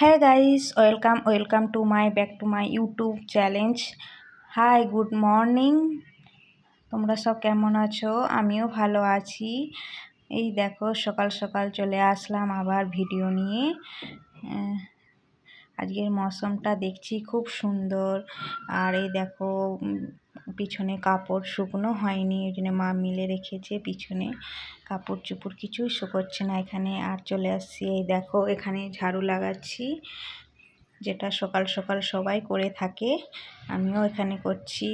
হ্যাঁ guys welcome welcome to my back to my YouTube challenge hi good morning তোমরা সব কেমন আছো? আমিও ভালো আছি। এই দেখো, সকাল সকাল চলে আসলাম আবার ভিডিও নিয়ে। আজকের মৌসুমটা দেখছি খুব সুন্দর। আর এই দেখো পিছনে কাপড় শুকনো হয়নি, ওই জন্য মা মিলে রেখেছে পিছনে। কাপড় চুপড় কিছুই শুকোচ্ছে না এখানে। আর চলে আসছি এই দেখো, এখানে ঝাড়ু লাগাচ্ছি, যেটা সকাল সকাল সবাই করে থাকে। আমিও এখানে করছি।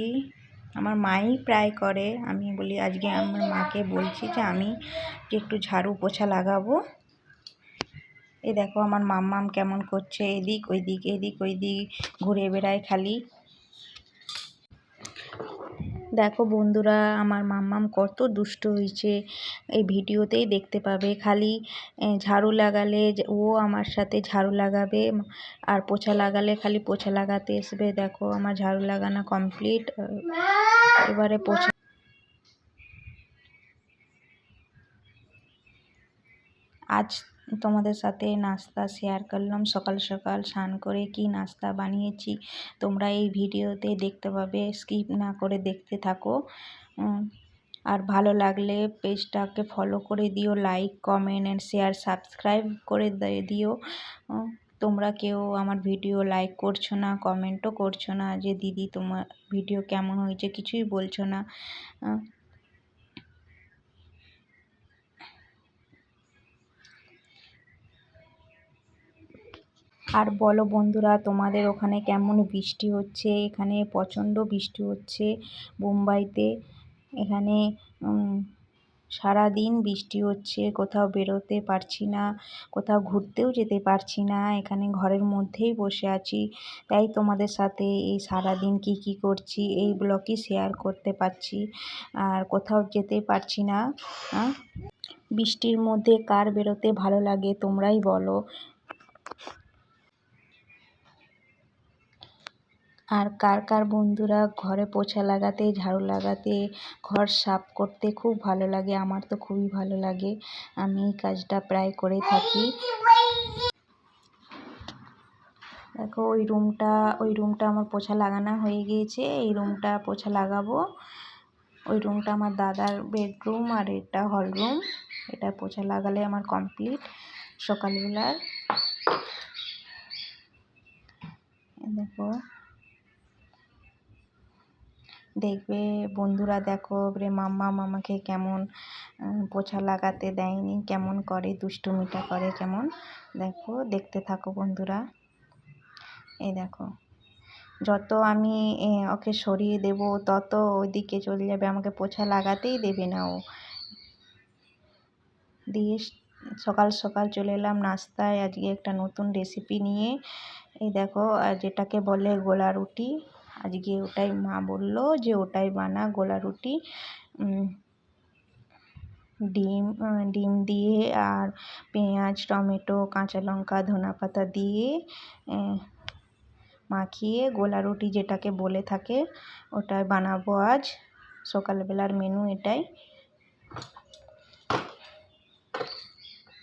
আমার মাই প্রায় করে। আমি বলি, আজকে আমার মাকে বলছি যে আমি একটু ঝাড়ু পোছা লাগাবো? এই দেখো, আমার মাম্মাম কেমন করছে, এদিক ওই দিক এদিক ওই দিক ঘুরে বেড়ায় খালি। দেখো বন্ধুরা, আমার মাম্মাম কত দুষ্ট হয়েছে। এই ভিডিওতেই দেখতে পাবে। খালি ঝাড়ু লাগালে ও আমার সাথে ঝাড়ু লাগাবে, আর পোছা লাগালে খালি পোছা লাগাতে আসবে দেখো, আমার ঝাড়ু লাগানো কমপ্লিট। এবারে পোছা আজ তোমাদের সাথে নাস্তা শেয়ার করলাম। সকাল সকাল স্নান করে কি নাস্তা বানিয়েছি, তোমরা এই ভিডিওতে দেখতে পাবে। স্কিপ না করে দেখতে থাকো। আর ভালো লাগলে পেজটাকে ফলো করে দিও like comment and share subscribe করে দিও। তোমরা কেউ আমার ভিডিও লাইক করছ না কমেন্টও করছ না যে, দিদি, তোমার ভিডিও কেমন হয়েছে? কিছুই বলছো না। আর বলো বন্ধুরা, তোমাদের ওখানে কেমন বৃষ্টি হচ্ছে? এখানে প্রচণ্ড বৃষ্টি হচ্ছে মুম্বাইতে। এখানে সারা দিন বৃষ্টি হচ্ছে, কোথাও বেরোতে পারছি না, কোথাও ঘুরতেও যেতে পারছি না, এখানে ঘরের মধ্যেই বসে আছি। তাই তোমাদের সাথে এই সারা দিন কী কী করছি, এই ব্লগই শেয়ার করতে পারছি। আর কোথাও যেতে পারছি না বৃষ্টির মধ্যে কার বেরোতে ভালো লাগে তোমরাই বলো। আর কার কার বন্ধুরা ঘরে পোছা লাগাতে, ঝাড়ু লাগাতে, ঘর সাফ করতে খুব ভালো লাগে, আমার তো খুবই ভালো লাগে। আমি এই কাজটা প্রায় করে থাকি। দেখো, ওই রুমটা ওই রুমটা আমার পোছা লাগানো হয়ে গিয়েছে। এই রুমটা পোছা লাগাবো। ওই রুমটা আমার দাদার বেডরুম আর এটা হল রুম এটা পোছা লাগালে আমার কমপ্লিট সকালবেলার। দেখো। দেখবে বন্ধুরা দেখো রে মাম্মা, মামাকে কেমন পোছা লাগাতে দেয়নি, কেমন করে, দুষ্টুমিটা করে কেমন। দেখো, দেখতে থাকো বন্ধুরা। এই দেখো, যত আমি ওকে সরিয়ে দেব, তত ওইদিকে চলে যাবে, আমাকে পোছা লাগাতেই দেবে না ও। দিয়ে সকাল সকাল চলে এলাম নাস্তায়, আজকে একটা নতুন রেসিপি নিয়ে। এই দেখো যেটাকে বলে গোলা রুটি। আজকে ওটাই মা বলল যে ওটাই বানা গোলা রুটি ডিম ডিম দিয়ে আর পেঁয়াজ, টমেটো, কাঁচা লঙ্কা, ধনা পাতা দিয়ে মাখিয়ে গোলা রুটি যেটাকে বলে থাকে ওটাই বানাবো আজ। সকালবেলার মেনু এটাই।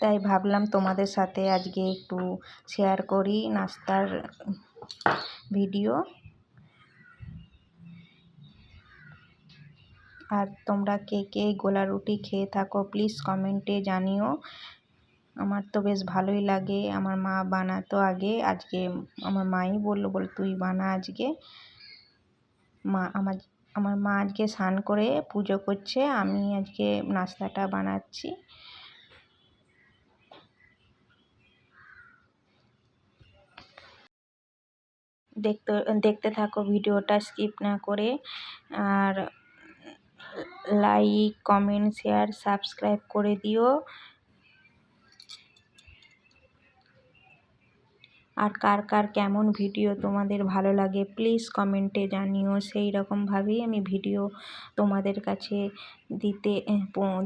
তাই ভাবলাম তোমাদের সাথে আজকে একটু শেয়ার করি নাস্তার ভিডিও আর তোমরা কে কে গোলা রুটি খেয়ে থাকো প্লিজ কমেন্টে জানিও। আমার তো বেশ ভালোই লাগে, আমার মা বানাতো আগে, আজকে আমার মাই বলল বল তুই বানা আজকে। মা, আমার আমার মা আজকে স্নান করে পুজো করছে, আমি আজকে নাস্তাটা বানাচ্ছি। দেখতে দেখতে থাকো, ভিডিওটা স্কিপ না করে। আর লাইক কমেন্ট শেয়ার সাবস্ক্রাইব করে দিও। আর কার কার কেমন ভিডিও তোমাদের ভালো লাগে প্লিজ কমেন্টে জানিও। সেই রকমভাবেই আমি ভিডিও তোমাদের কাছে দিতে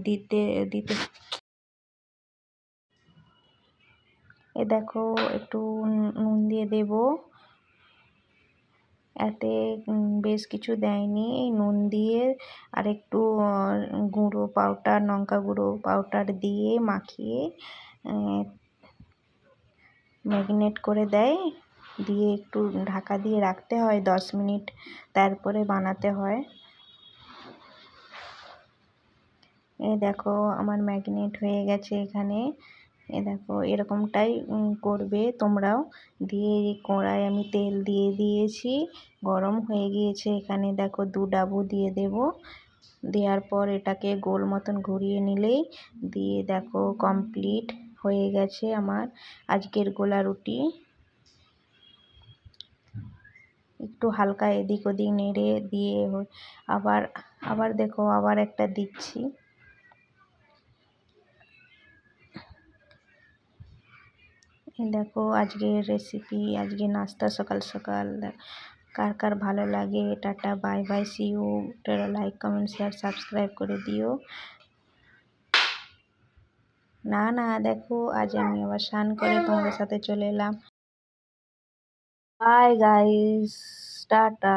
দিতে দিতে। এ দেখো, একটু নুন দিয়ে দেবো। এতে বেশ কিছু দেয়নি। এই নুন দিয়ে আর একটু গুঁড়ো পাউডার, লঙ্কা গুঁড়ো পাউডার দিয়ে মাখিয়ে ম্যাগনেট করে দেয়। দিয়ে একটু ঢাকা দিয়ে রাখতে হয় দশ মিনিট, তারপরে বানাতে হয়। এ দেখো, আমার ম্যাগনেট হয়ে গেছে এখানে। এ দেখো, এরকমটাই করবে তোমরাও। দিয়ে কড়াই আমি তেল দিয়ে দিয়েছি। গরম হয়ে গিয়েছে এখানে, দেখো, দু ডাবু দিয়ে দেব। দেওয়ার পর এটাকে গোল মতন ঘুরিয়ে নিলেই দিয়ে দেখো কমপ্লিট হয়ে গেছে আমার আজকের গোলা রুটি। একটু হালকা এদিক ওদিক নেড়ে দিয়ে আবার আবার দেখো, আবার একটা দিচ্ছি। দেখো আজকের রেসিপি আজকে নাস্তা সকাল সকাল। কার কার ভালো লাগে, tata bye bye see you like comment share subscribe করে দিও। না না, দেখো, আজ আমি আবার স্নান করে তোমাদের সাথে চলে এলাম। Bye guys tata.